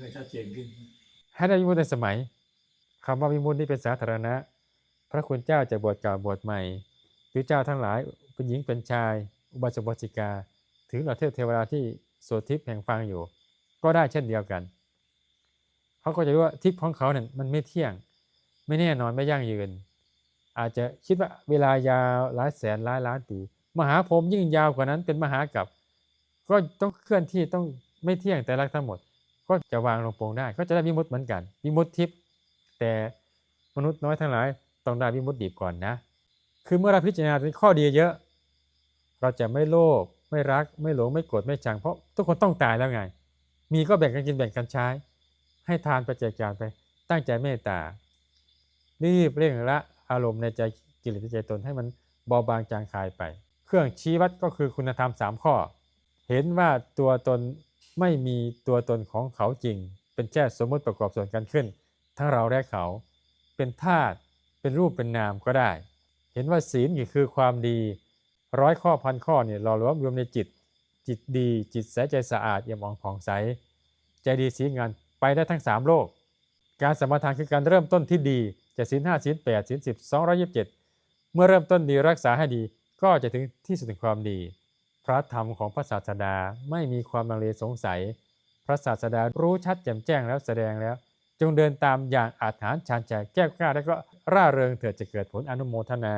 ค่อยๆชัดเจนขึ้น ให้ได้วิมุติในสมัยคำว่าวิมุตินี่เป็นสาธารณะ พระคุณเจ้าจะบวชเก่าบวชใหม่หรือเจ้าทั้งหลายเป็นหญิงเป็นชาย อุบาสกอุบสิกา ถึงเหล่าเทพเทวดาที่สวดทิพย์แห่งฟังอยู่ ก็ได้เช่นเดียวกันเขาก็จะรู้ว่าทิพย์ของเขาเนี่ยมันไม่เที่ยง ไม่แน่นอนไม่ยั่งยืน อาจจะคิดว่าเวลายาวหลายแสนหลายล้านปีมหาพรหมยิ่งยาวกว่านั้นเป็นมหากับ ก็ต้องเคลื่อนที่ต้องไม่เที่ยงแต่ละทั้งหมด ก็จะวางลงโปรงได้ ก็จะได้วิมุตติเหมือนกันวิมุตติทิพย์แต่มนุษย์น้อยทั้งหลายต้องได้วิมุตติดิบก่อนนะ คือเมื่อเราพิจารณาถึงข้อดีเยอะ เราจะไม่โลภไม่รักไม่หลงไม่โกรธไม่ชังเพราะทุกคนต้องตายแล้วไง มีก็แบ่งกันกินแบ่งกันใช้ ให้ทานไปแจกจ่ายไปตั้งใจเมตตา รีบเร่งละอารมณ์ในใจกิเลสใจตนให้มันเบาบางจางคายไป เครื่องชี้วัดก็คือคุณธรรมสามข้อ เห็นว่าตัวตน ไม่มีตัวตนของเขาจริง เป็นแค่สมมติประกอบส่วนกันขึ้น ทั้งเราและเขา เป็นธาตุเป็นรูปเป็นนามก็ได้ เห็นว่าศีลนี่คือความดีร้อยข้อพันข้อเนี่ยหล่อหลวมรวมในจิต จิตดี จิตใสใจสะอาดเอี่ยมอ่องผ่องใส ใจดีสีงานไปได้ทั้งสามโลก การสมทานคือการเริ่มต้นที่ดีจะศีลห้าศีลแปดศีลสิบสองร้อยยี่สิบเจ็ดเมื่อเริ่มต้นดีรักษาให้ดีก็จะถึงที่สุดแห่งความดี ระธรรมของพระศาสดาไม่มีความลังเลสงสัย พระศาสดารู้ชัดแจ่มแจ้งแล้วแสดงแล้ว จงเดินตามอย่างอาถรรพ์ชานใจแก้วกล้า แล้วก็ร่าเริงเถิดจะเกิดผลอนุโมทนา